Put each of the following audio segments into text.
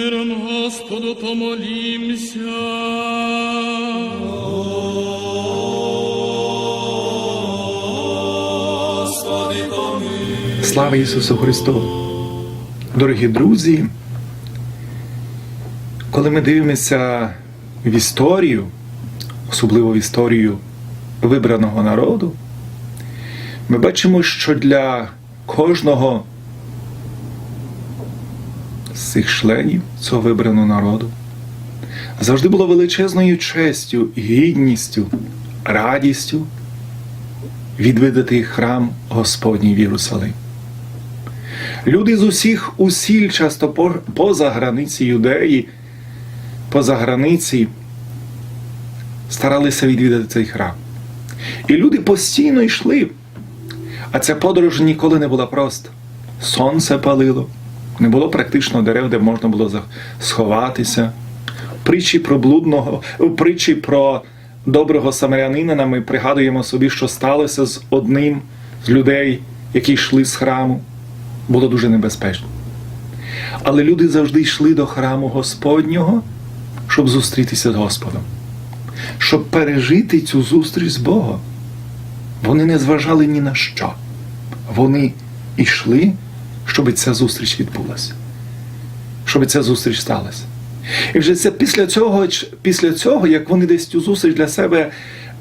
Миром Господу помолімся. Слава Ісусу Христу! Дорогі друзі! Коли ми дивимося в історію, особливо в історію вибраного народу, ми бачимо, що для кожного цих членів цього вибраного народу завжди було величезною честю, гідністю, радістю відвідати храм Господній в Єрусалим. Люди з усіх усіль, часто поза границі Юдеї, поза границі, старалися відвідати цей храм. І люди постійно йшли. А ця подорож ніколи не була проста. Сонце палило, не було практично дерев, де можна було сховатися. Притчі про блудного, притчі про доброго самарянина ми пригадуємо собі, що сталося з одним з людей, які йшли з храму. Було дуже небезпечно. Але люди завжди йшли до храму Господнього, щоб зустрітися з Господом, щоб пережити цю зустріч з Богом. Вони не зважали ні на що. Вони йшли, щоб ця зустріч відбулася, щоб ця зустріч сталася. І вже це після цього, після цього, як вони десь цю зустріч для себе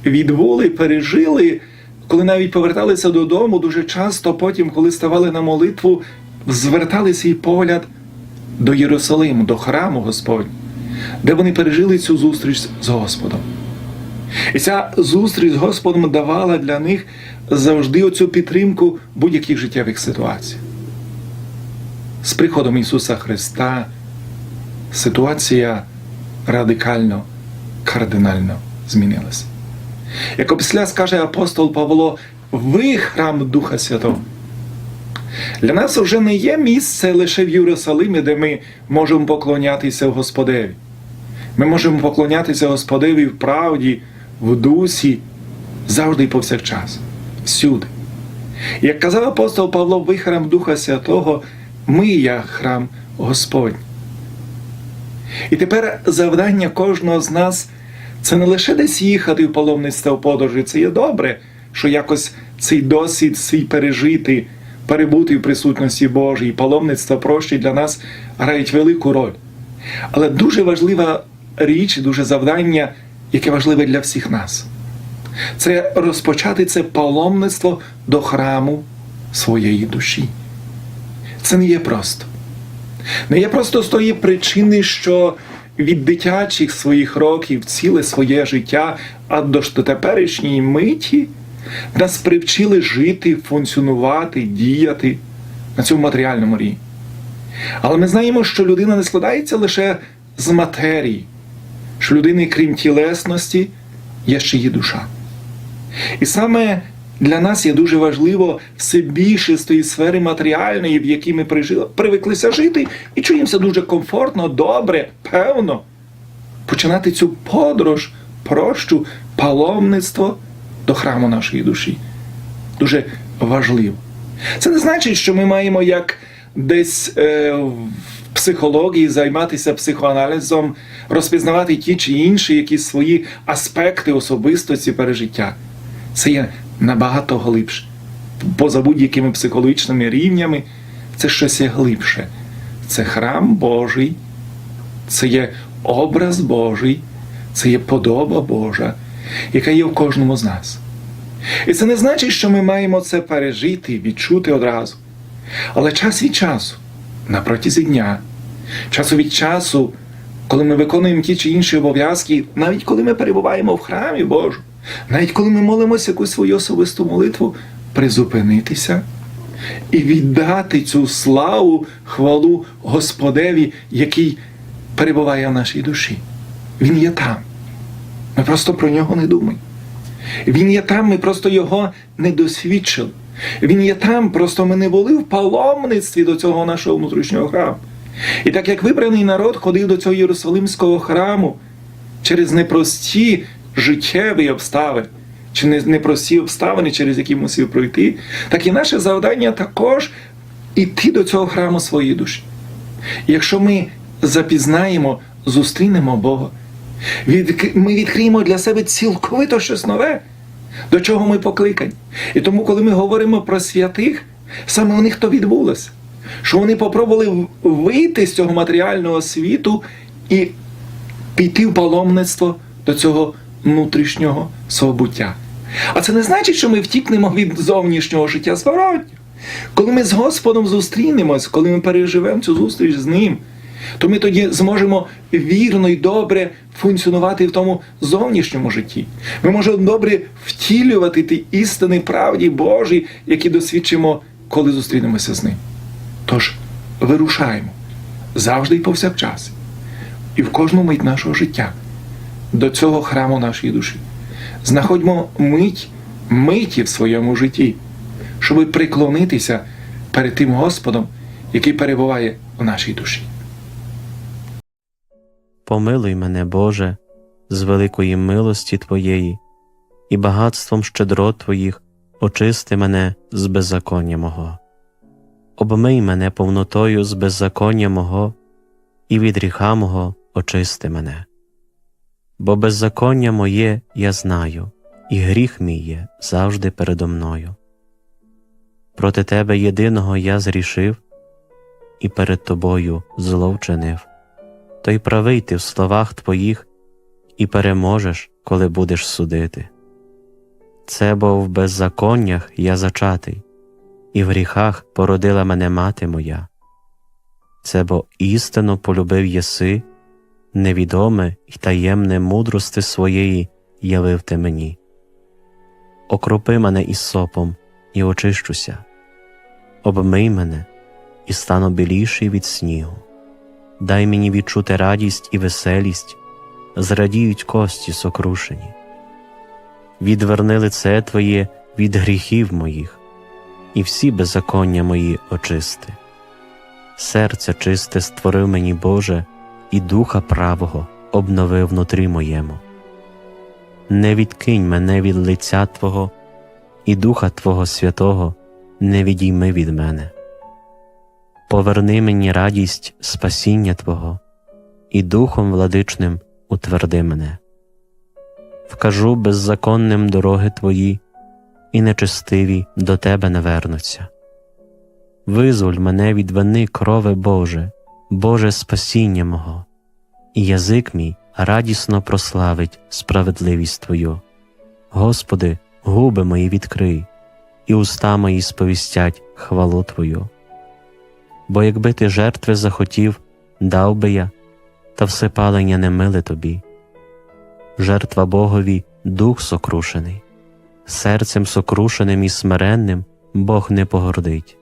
відбули, пережили, коли навіть поверталися додому, дуже часто потім, коли ставали на молитву, звертали свій погляд до Єрусалиму, до храму Господнього, де вони пережили цю зустріч з Господом. І ця зустріч з Господом давала для них завжди оцю підтримку будь-яких життєвих ситуацій. З приходом Ісуса Христа ситуація радикально, кардинально змінилася. Як опісля скаже апостол Павло, ви храм Духа Святого. Для нас вже не є місце лише в Єрусалимі, де ми можемо поклонятися Господеві. Ми можемо поклонятися Господеві в правді, в дусі, завжди і повсякчас, всюди. Як казав апостол Павло, ви храм Духа Святого, ми є храм Господній. І тепер завдання кожного з нас це не лише десь їхати в паломництво в подорожі, це є добре, що якось цей досвід свій пережити, перебути в присутності Божій, паломництво прощі для нас грають велику роль. Але дуже важлива річ, дуже завдання, яке важливе для всіх нас. Це розпочати це паломництво до храму своєї душі. Це не є просто. Не є просто з тої причини, що від дитячих своїх років ціле своє життя, а до теперішньої миті нас привчили жити, функціонувати, діяти на цьому матеріальному рівні. Але ми знаємо, що людина не складається лише з матерії, що людини, крім тілесності, є ще її душа. І саме для нас є дуже важливо все більше з тої сфери матеріальної, в якій ми прижили, привиклися жити, і чуємося дуже комфортно, добре, певно, починати цю подорож, прощу, паломництво до храму нашої душі. Дуже важливо. Це не значить, що ми маємо як десь е, в психології займатися психоаналізом, розпізнавати ті чи інші якісь свої аспекти особистості пережиття. Це є набагато глибше. Поза будь-якими психологічними рівнями, це щось є глибше. Це храм Божий, це є образ Божий, це є подоба Божа, яка є в кожному з нас. І це не значить, що ми маємо це пережити, відчути одразу. Але час від часу, на протязі дня, часу від часу, коли ми виконуємо ті чи інші обов'язки, навіть коли ми перебуваємо в храмі Божу, навіть коли ми молимося якусь свою особисту молитву, призупинитися і віддати цю славу, хвалу Господеві, який перебуває в нашій душі. Він є там. Ми просто про нього не думаємо. Він є там, ми просто його не досвідчили. Він є там, просто ми не були в паломництві до цього нашого внутрішнього храму. І так як вибраний народ ходив до цього Єрусалимського храму через непрості життєві обставини, чи не- непрості обставини, через які мусив пройти, так і наше завдання також іти до цього храму своєї душі. Якщо ми запізнаємо, зустрінемо Бога. Ми відкриємо для себе цілковито щось нове, до чого ми покликані. І тому, коли ми говоримо про святих, саме у них то відбулося, що вони попробували вийти з цього матеріального світу і піти в паломництво до цього внутрішнього свого. А це не значить, що ми втікнемо від зовнішнього життя зворотньо. Коли ми з Господом зустрінемось, коли ми переживемо цю зустріч з Ним, то ми тоді зможемо вірно і добре функціонувати в тому зовнішньому житті. Ми можемо добре втілювати ті істини правді Божі, які досвідчимо, коли зустрінемося з ним. Тож вирушаємо завжди і повсякчас, і в кожну мить нашого життя до цього храму нашої душі. Знаходьмо мить, миті в своєму житті, щоб приклонитися перед тим Господом, який перебуває в нашій душі. Помилуй мене, Боже, з великої милості Твоєї, і багатством щедрот Твоїх очисти мене з беззаконня мого. Обмий мене повнотою з беззаконня мого, і від гріха мого очисти мене. Бо беззаконня моє я знаю, і гріх мій є завжди передо мною. Проти Тебе єдиного я зрішив, і перед Тобою зло вчинив то й правий ти в словах твоїх і переможеш, коли будеш судити. Це бо в беззаконнях я зачатий, і в гріхах породила мене мати моя. Це бо істину полюбив єси, невідоме й таємне мудрости своєї явив ти мені. Окропи мене із сопом і очищуся, обмий мене і стану біліший від снігу дай мені відчути радість і веселість, зрадіють кості сокрушені. Відверни лице Твоє від гріхів моїх, і всі беззаконня мої очисти. Серце чисте створив мені Боже, і духа правого обновив внутрі моєму. Не відкинь мене від лиця Твого, і Духа Твого Святого не відійми від мене поверни мені радість спасіння Твого, і Духом владичним утверди мене. Вкажу беззаконним дороги Твої, і нечестиві до Тебе не вернуться. Визволь мене від вини крови Боже, Боже спасіння мого, і язик мій радісно прославить справедливість Твою. Господи, губи мої відкрий, і уста мої сповістять хвалу Твою бо якби ти жертви захотів, дав би я, та всепалення не миле тобі. Жертва Богові дух сокрушений, серцем сокрушеним і смиренним Бог не погордить.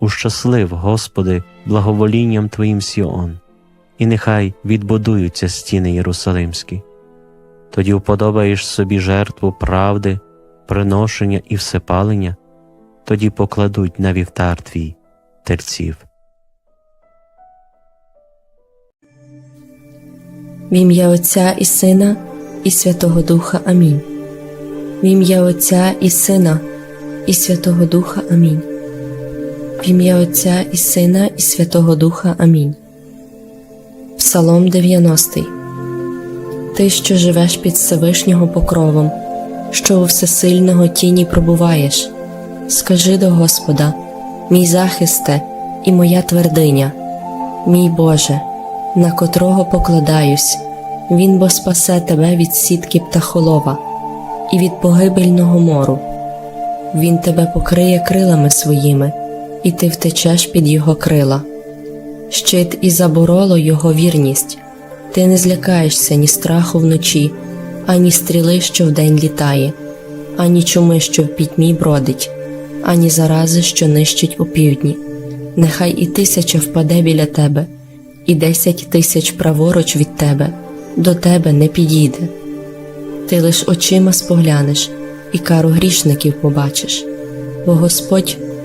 Ущаслив, Господи, благоволінням Твоїм Сіон, і нехай відбудуються стіни Єрусалимські. Тоді вподобаєш собі жертву правди, приношення і всепалення, тоді покладуть на вівтар твій терців. В ім'я Отця і Сина, і Святого Духа Амінь. В ім'я Отця і Сина, і Святого Духа Амінь. В ім'я Отця і Сина, і Святого Духа Амінь. Псалом 90 Ти, що живеш під Всевишнього покровом, що у всесильного тіні пробуваєш, скажи до Господа мій захисте і моя твердиня, мій Боже, на котрого покладаюсь, Він бо спасе тебе від сітки птахолова і від погибельного мору. Він тебе покриє крилами своїми, і ти втечеш під його крила. Щит і забороло його вірність, ти не злякаєшся ні страху вночі, ані стріли, що вдень літає, ані чуми, що в пітьмі бродить ані зарази, що нищить опівдні. Нехай і тисяча впаде біля тебе, і десять тисяч праворуч від тебе, до тебе не підійде. Ти лиш очима споглянеш і кару грішників побачиш, бо Господь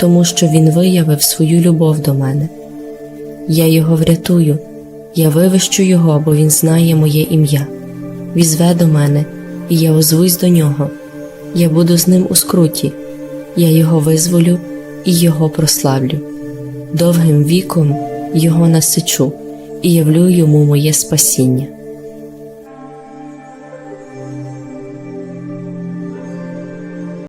тому що він виявив свою любов до мене. Я його врятую, я вивищу його, бо він знає моє ім'я. Візве до мене, і я озвусь до нього. Я буду з ним у скруті, я його визволю і його прославлю. Довгим віком його насичу і явлю йому моє спасіння.